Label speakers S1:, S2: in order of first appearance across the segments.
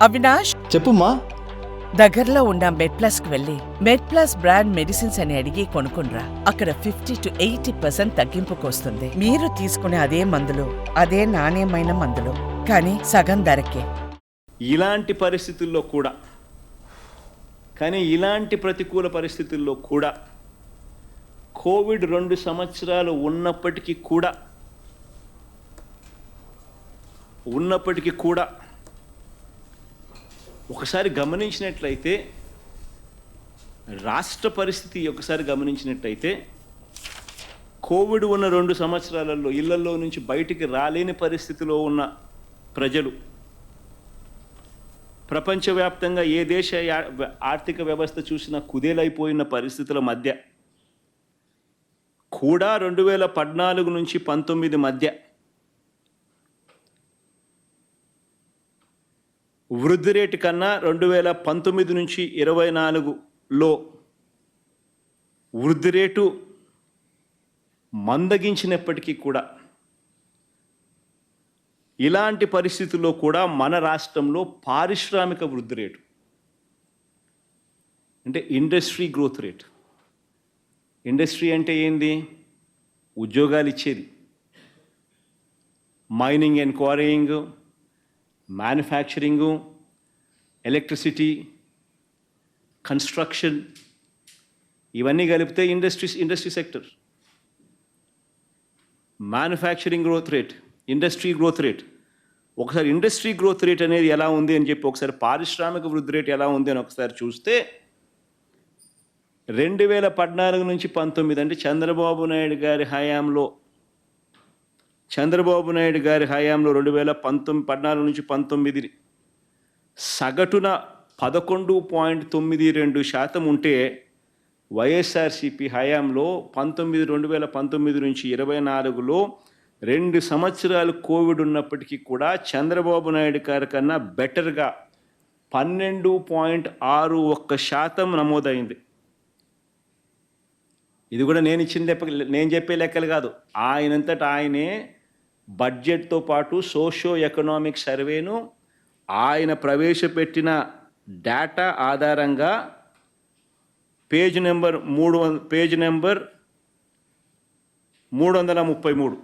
S1: అవినాష్?
S2: చెప్పుమా
S1: దగ్గరలో ఉన్న మెడ్ ప్లస్కు వెళ్ళి మెడ్ ప్లస్ బ్రాండ్ మెడిసిన్స్ అని అడిగి కొనుక్కునరా అక్కడ ఫిఫ్టీ టు ఎయిటీ పర్సెంట్ తగ్గింపుకు వస్తుంది మీరు తీసుకునే అదే మందులు అదే నాణ్యమైన మందులు కానీ సగం ధరకే.
S3: ఇలాంటి పరిస్థితుల్లో కూడా కానీ ఇలాంటి ప్రతికూల పరిస్థితుల్లో కూడా కోవిడ్ రెండు సంవత్సరాలు ఉన్నప్పటికీ కూడా ఉన్నప్పటికీ కూడా ఒకసారి గమనించినట్లయితే రాష్ట్ర పరిస్థితి ఒకసారి గమనించినట్లయితే కోవిడ్ ఉన్న రెండు సంవత్సరాలలో ఇళ్ళలో నుంచి బయటికి రాలేని పరిస్థితిలో ఉన్న ప్రజలు ప్రపంచవ్యాప్తంగా ఏ దేశ ఆర్థిక వ్యవస్థ చూసినా కుదేలైపోయిన పరిస్థితుల మధ్య కూడా రెండు వేల పద్నాలుగు నుంచి పంతొమ్మిది మధ్య వృద్ధి రేటు కన్నా రెండు వేల పంతొమ్మిది నుంచి ఇరవై నాలుగులో వృద్ధి రేటు మందగించినప్పటికీ కూడా ఇలాంటి పరిస్థితుల్లో కూడా మన రాష్ట్రంలో పారిశ్రామిక వృద్ధి రేటు అంటే ఇండస్ట్రీ గ్రోత్ రేట్. ఇండస్ట్రీ అంటే ఏంది? ఉద్యోగాలు ఇచ్చేది. Mining and quarrying manufacturing electricity construction ఇవన్నీ కలిపితే industries industry sector manufacturing growth rate industry growth rate ఒకసారి ఇండస్ట్రీ గ్రోత్ రేట్ అనేది ఎలా ఉంది అని చెప్పి ఒకసారి పారిశ్రామిక వృద్ధి రేట్ ఎలా ఉంది అని ఒకసారి చూస్తే రెండు వేల పద్నాలుగు నుంచి పంతొమ్మిది అంటే చంద్రబాబు నాయుడు గారి హయాంలో చంద్రబాబు నాయుడు గారి హయాంలో రెండు వేల పంతొమ్మిది పద్నాలుగు నుంచి పంతొమ్మిది సగటున పదకొండు పాయింట్ తొమ్మిది రెండు శాతం ఉంటే వైఎస్ఆర్సిపి హయాంలో పంతొమ్మిది రెండు వేల పంతొమ్మిది నుంచి ఇరవై నాలుగులో రెండు సంవత్సరాలు కోవిడ్ ఉన్నప్పటికీ కూడా చంద్రబాబు నాయుడు గారి కన్నా బెటర్గా పన్నెండు పాయింట్ ఆరు ఒక్క శాతం నమోదైంది. ఇది కూడా నేను ఇచ్చిన నేను చెప్పే లెక్కలు కాదు. ఆయనంతటా ఆయనే బడ్జెట్తో పాటు సోషో ఎకనామిక్ సర్వేను ఆయన ప్రవేశపెట్టిన డేటా ఆధారంగా పేజ్ నెంబర్ మూడు పేజ్ నెంబర్ మూడు వందల ముప్పై మూడు.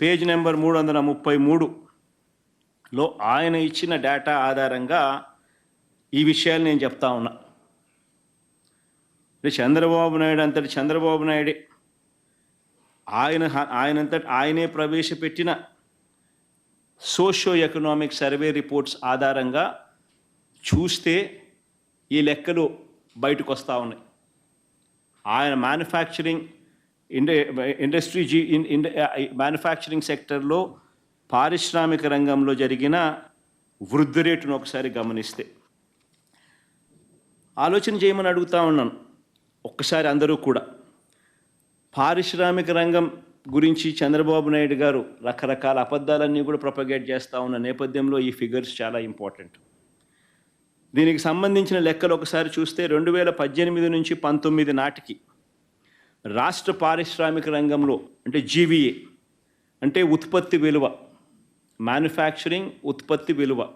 S3: పేజ్ నెంబర్ మూడు వందల ముప్పై మూడులో ఆయన ఇచ్చిన డేటా ఆధారంగా ఈ విషయాలు నేను చెప్తా ఉన్నా. చంద్రబాబు నాయుడు అంతటి చంద్రబాబు నాయుడే ఆయన ఆయనంతట ఆయనే ప్రవేశపెట్టిన సోషో ఎకనామిక్ సర్వే రిపోర్ట్స్ ఆధారంగా చూస్తే ఈ లెక్కలు బయటకు వస్తూ ఉన్నాయి. ఆయన మ్యానుఫ్యాక్చరింగ్ ఇండ ఇండస్ట్రీ జీ ఇన్ మ్యానుఫ్యాక్చరింగ్ సెక్టర్లో పారిశ్రామిక రంగంలో జరిగిన వృద్ధి రేటును ఒకసారి గమనిస్తే. ఆలోచన చేయమని అడుగుతా ఉన్నాను. ఒక్కసారి అందరూ కూడా. పారిశ్రామిక రంగం గురించి చంద్రబాబు నాయుడు గారు రకరకాల అబద్ధాలన్నీ కూడా ప్రొపగేట్ చేస్తూ ఉన్న నేపథ్యంలో ఈ ఫిగర్స్ చాలా ఇంపార్టెంట్ దీనికి సంబంధించిన లెక్కలు ఒకసారి చూస్తే రెండు వేల పద్దెనిమిది నుంచి పంతొమ్మిది నాటికి రాష్ట్ర పారిశ్రామిక రంగంలో అంటే జీవీఏ అంటే ఉత్పత్తి విలువ మ్యానుఫ్యాక్చరింగ్ ఉత్పత్తి విలువ.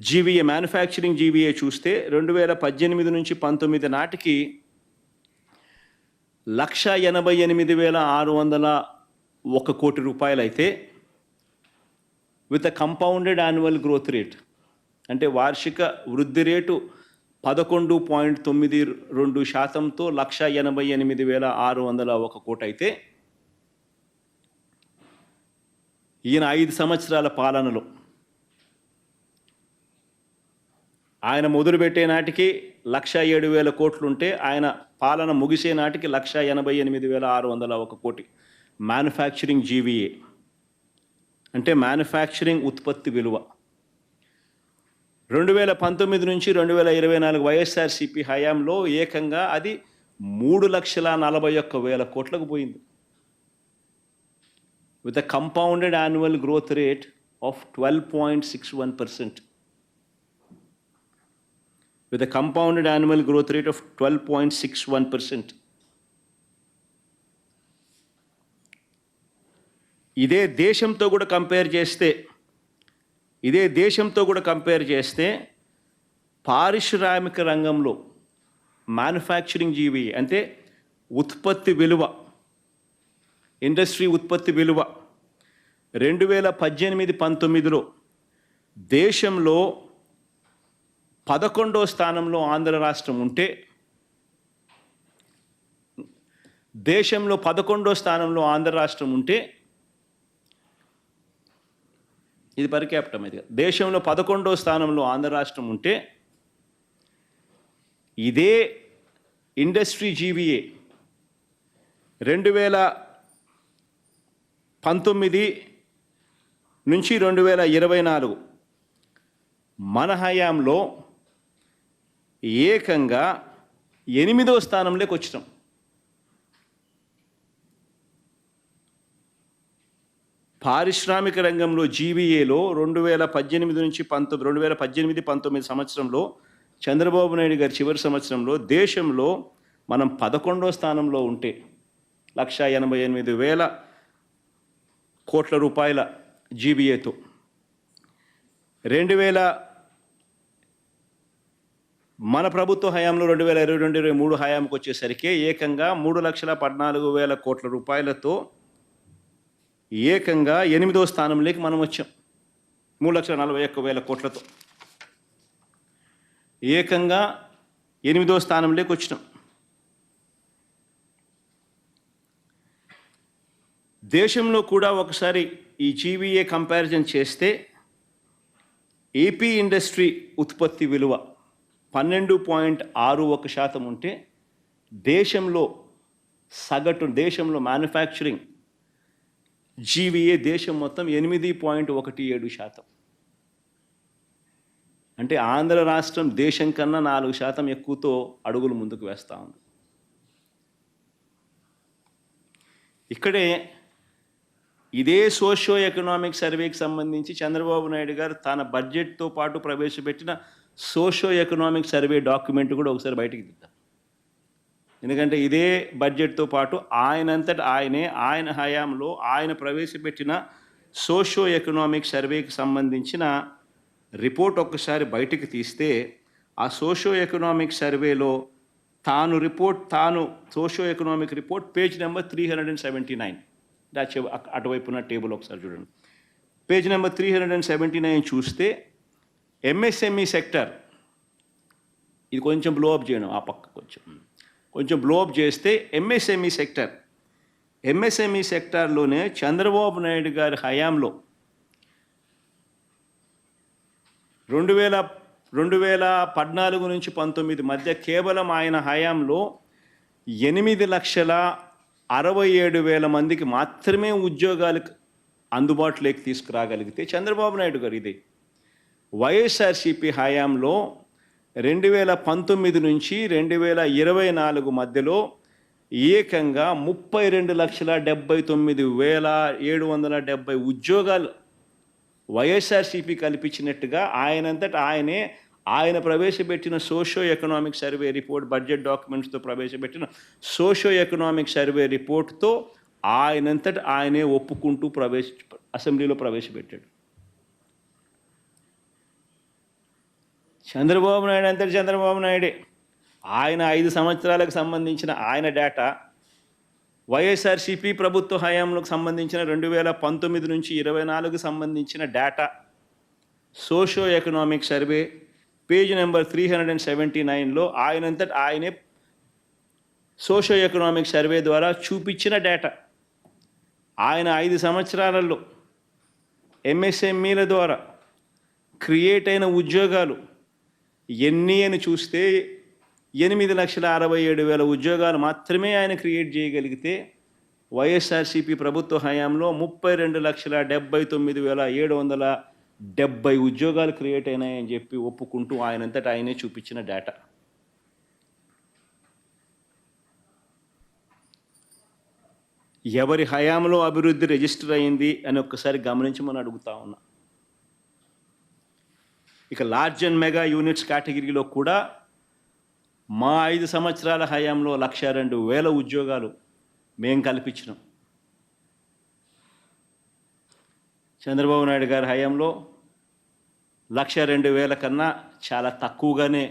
S3: జీవీఏ మ్యానుఫ్యాక్చరింగ్ జీవీఏ చూస్తే రెండు వేల పద్దెనిమిది నుంచి పంతొమ్మిది నాటికి లక్ష ఎనభై ఎనిమిది వేల ఆరు వందల ఒక కోటి రూపాయలైతే with a compounded annual growth rate అంటే వార్షిక వృద్ధి రేటు పదకొండు పాయింట్ తొమ్మిది రెండు శాతంతో లక్ష ఎనభై ఎనిమిది వేల ఆరు వందల ఒక కోటి అయితే ఈయన ఐదు సంవత్సరాల పాలనలో ఆయన మొదలుపెట్టే నాటికి లక్ష ఏడు వేల కోట్లుంటే ఆయన పాలన ముగిసే నాటికి లక్ష ఎనభై ఎనిమిది వేల ఆరు వందల ఒక కోటి. మ్యానుఫ్యాక్చరింగ్ జీవీఏ అంటే మ్యానుఫ్యాక్చరింగ్ ఉత్పత్తి విలువ. రెండు వేల పంతొమ్మిది నుంచి రెండు వేల ఇరవై నాలుగు వైఎస్ఆర్సిపి హయాంలో ఏకంగా అది మూడు లక్షల నలభై ఒక్క వేల కోట్లకు పోయింది. With a compounded annual growth rate of twelve point six one percent with a compounded annual growth rate of 12.61%. ఇదే దేశంతో కూడా కంపేర్ చేస్తే ఇదే దేశంతో కూడా కంపేర్ చేస్తే పారిశ్రామిక రంగంలో మ్యానుఫ్యాక్చరింగ్ జీవి అంటే ఉత్పత్తి విలువ ఇండస్ట్రీ ఉత్పత్తి విలువ రెండు వేల పద్దెనిమిది పంతొమ్మిదిలో దేశంలో పదకొండో స్థానంలో ఆంధ్ర రాష్ట్రం ఉంటే దేశంలో పదకొండో స్థానంలో ఆంధ్ర రాష్ట్రం ఉంటే ఇది పరికేపటం ఇది దేశంలో పదకొండో స్థానంలో ఆంధ్ర రాష్ట్రం ఉంటే ఇదే ఇండస్ట్రీ జీవీఏ రెండు వేల పంతొమ్మిది నుంచి రెండు వేల ఇరవై నాలుగు మన హయాంలో ఏకంగా ఎనిమిదో స్థానంలోకి వచ్చినాం. పారిశ్రామిక రంగంలో జీవీఏలో రెండు వేల పద్దెనిమిది నుంచి పంతొమ్మిది రెండు వేల పద్దెనిమిది పంతొమ్మిది సంవత్సరంలో చంద్రబాబు నాయుడు గారి చివరి సంవత్సరంలో దేశంలో మనం పదకొండో స్థానంలో ఉంటే లక్ష ఎనభై ఎనిమిది వేల కోట్ల రూపాయల జీబీఏతో రెండు వేల మన ప్రభుత్వ హయాంలో రెండు వేల ఇరవై రెండు ఇరవై మూడు హయాంకి వచ్చేసరికి ఏకంగా మూడు లక్షల పద్నాలుగు వేల కోట్ల రూపాయలతో ఏకంగా ఎనిమిదో స్థానంలోకి మనం వచ్చాం. మూడు లక్షల నలభై ఒక్క వేల కోట్లతో. ఏకంగా ఎనిమిదో స్థానంలోకి వచ్చినాం. దేశంలో కూడా ఒకసారి ఈ జీవీఏ కంపారిజన్ చేస్తే ఏపీ ఇండస్ట్రీ ఉత్పత్తి విలువ పన్నెండు పాయింట్ ఆరు ఒక శాతం ఉంటే దేశంలో సగటు దేశంలో మ్యానుఫ్యాక్చరింగ్ జీవీఏ దేశం మొత్తం ఎనిమిది పాయింట్ ఒకటి ఏడు శాతం. అంటే ఆంధ్ర రాష్ట్రం దేశం కన్నా నాలుగు శాతం ఎక్కువతో అడుగులు ముందుకు వేస్తూ ఉంది. ఇక్కడే ఇదే సోషో ఎకనామిక్ సర్వేకి సంబంధించి చంద్రబాబు నాయుడు గారు తన బడ్జెట్తో పాటు ప్రవేశపెట్టిన సోషో ఎకనామిక్ సర్వే డాక్యుమెంట్ కూడా ఒకసారి బయటికి దిద్దాం ఎందుకంటే ఇదే బడ్జెట్తో పాటు ఆయనంతట ఆయనే ఆయన హయాంలో ఆయన ప్రవేశపెట్టిన సోషో ఎకనామిక్ సర్వేకి సంబంధించిన రిపోర్ట్ ఒక్కసారి బయటికి తీస్తే ఆ సోషో ఎకనామిక్ సర్వేలో తాను రిపోర్ట్ తాను socio economic report page number three hundred and seventy nine. అటువైపున table ఒకసారి చూడండి. Page number three hundred and seventy nine చూస్తే ఎంఎస్ఎంఈ సెక్టర్ ఇది కొంచెం బ్లో అప్ చేయడం ఆ పక్క కొంచెం. కొంచెం బ్లో అప్ చేస్తే ఎంఎస్ఎంఈ సెక్టర్ ఎంఎస్ఎంఈ సెక్టార్లోనే చంద్రబాబు నాయుడు గారి హయాంలో రెండు వేల రెండు వేల పద్నాలుగు నుంచి పంతొమ్మిది మధ్య కేవలం ఆయన హయాంలో ఎనిమిది లక్షల అరవై ఏడు వేల మందికి మాత్రమే ఉద్యోగాలు అందుబాటులోకి తీసుకురాగలిగితే చంద్రబాబు నాయుడు గారు ఇదే. వైఎస్ఆర్సిపి హయాంలో రెండు వేల పంతొమ్మిది నుంచి రెండు వేల ఇరవై నాలుగు మధ్యలో ఏకంగా ముప్పై రెండు లక్షల డెబ్బై తొమ్మిది వేల ఏడు వందల డెబ్బై ఉద్యోగాలు వైఎస్ఆర్సీపీ కల్పించినట్టుగా ఆయనంతట ఆయనే ఆయన ప్రవేశపెట్టిన socio economic survey report budget డాక్యుమెంట్స్తో ప్రవేశపెట్టిన సోషో ఎకనామిక్ సర్వే రిపోర్ట్తో ఆయనంతట ఆయనే ఒప్పుకుంటూ ప్రవేశ అసెంబ్లీలో ప్రవేశపెట్టాడు. చంద్రబాబు నాయుడు అంతటి చంద్రబాబు నాయుడే. ఆయన ఐదు సంవత్సరాలకు సంబంధించిన ఆయన డేటా వైఎస్ఆర్సిపి ప్రభుత్వ హయాంలకు సంబంధించిన రెండు వేల పంతొమ్మిది నుంచి ఇరవై నాలుగు సంబంధించిన data socio economic survey page number three hundred and seventy నైన్లో ఆయనంతట ఆయనే సోషో ఎకనామిక్ సర్వే ద్వారా చూపించిన డేటా ఆయన ఐదు సంవత్సరాలలో ఎంఎస్ఎంఈల ద్వారా క్రియేట్ అయిన ఉద్యోగాలు ఎన్ని అని చూస్తే ఎనిమిది లక్షల అరవై ఏడు వేల ఉద్యోగాలు మాత్రమే ఆయన క్రియేట్ చేయగలిగితే వైఎస్ఆర్సీపీ ప్రభుత్వ హయాంలో ముప్పై రెండు లక్షల డెబ్బై తొమ్మిది వేల ఏడు వందల డెబ్బై ఉద్యోగాలు క్రియేట్ అయినాయని చెప్పి ఒప్పుకుంటూ ఆయనంతటా ఆయనే చూపించిన డేటా ఎవరి హయాంలో అభివృద్ధి రిజిస్టర్ అయింది అని ఒక్కసారి గమనించమని అడుగుతా ఉన్నా. ఇక లార్జ్ అండ్ మెగా యూనిట్స్ కేటగిరీలో కూడా మా ఐదు సంవత్సరాల హయాంలో లక్ష రెండు వేల ఉద్యోగాలు మేం కల్పించినాం. చంద్రబాబు నాయుడు గారి హయాంలో లక్ష రెండు వేల కన్నా చాలా తక్కువగానే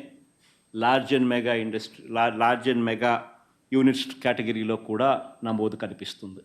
S3: large and mega industry large and mega units కేటగిరీలో కూడా నమోదు కనిపిస్తుంది.